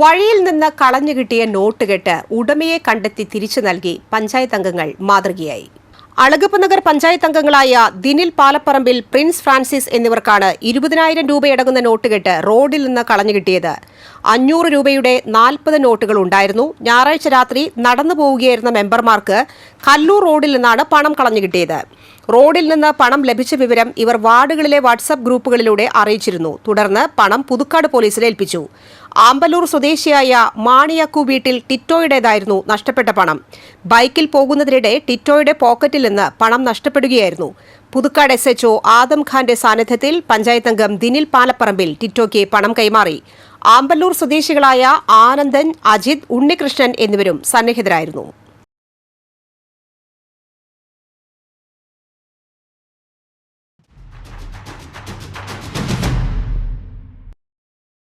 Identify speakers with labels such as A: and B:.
A: വഴിയിൽ നിന്ന് കളഞ്ഞു കിട്ടിയ നോട്ട് കെട്ട് ഉടമയെ കണ്ടെത്തി തിരിച്ചു നൽകി പഞ്ചായത്ത് അംഗങ്ങൾ മാതൃകയായി. അളകപ്പ് നഗർ പഞ്ചായത്ത് അംഗങ്ങളായ ദിനിൽ പാലപ്പറമ്പിൽ പ്രിൻസ് ഫ്രാൻസിസ് എന്നിവർക്കാണ് ഇരുപതിനായിരം രൂപയടങ്ങുന്ന നോട്ട് കെട്ട് റോഡിൽ നിന്ന് കളഞ്ഞു കിട്ടിയത്. അഞ്ഞൂറ് രൂപയുടെ നാൽപ്പത് നോട്ടുകൾ ഉണ്ടായിരുന്നു. ഞായറാഴ്ച രാത്രി നടന്നു പോവുകയായിരുന്ന മെമ്പർമാർക്ക് കല്ലൂർ റോഡിൽ നിന്നാണ് പണം കളഞ്ഞു കിട്ടിയത്. റോഡിൽ നിന്ന് പണം ലഭിച്ച വിവരം ഇവർ വാർഡുകളിലെ വാട്സപ്പ് ഗ്രൂപ്പുകളിലൂടെ അറിയിച്ചിരുന്നു. തുടർന്ന് പണം പുതുക്കാട് പോലീസിൽ ഏൽപ്പിച്ചു. ആമ്പലൂർ സ്വദേശിയായ മാണിയക്കു വീട്ടിൽ ടിറ്റോയുടേതായിരുന്നു നഷ്ടപ്പെട്ട പണം. ബൈക്കിൽ പോകുന്നതിനിടെ ടിറ്റോയുടെ പോക്കറ്റിൽ നിന്ന് പണം നഷ്ടപ്പെടുകയായിരുന്നു. പുതുക്കാട് എസ് എച്ച്ഒ ആദം ഖാന്റെ സാന്നിധ്യത്തിൽ പഞ്ചായത്ത് അംഗം ദിനിൽ പാലപ്പറമ്പിൽ ടിറ്റോയ്ക്ക് പണം കൈമാറി. ആമ്പല്ലൂർ സ്വദേശികളായ ആനന്ദൻ അജിത് ഉണ്ണികൃഷ്ണൻ എന്നിവരും സന്നിഹിതരായിരുന്നു.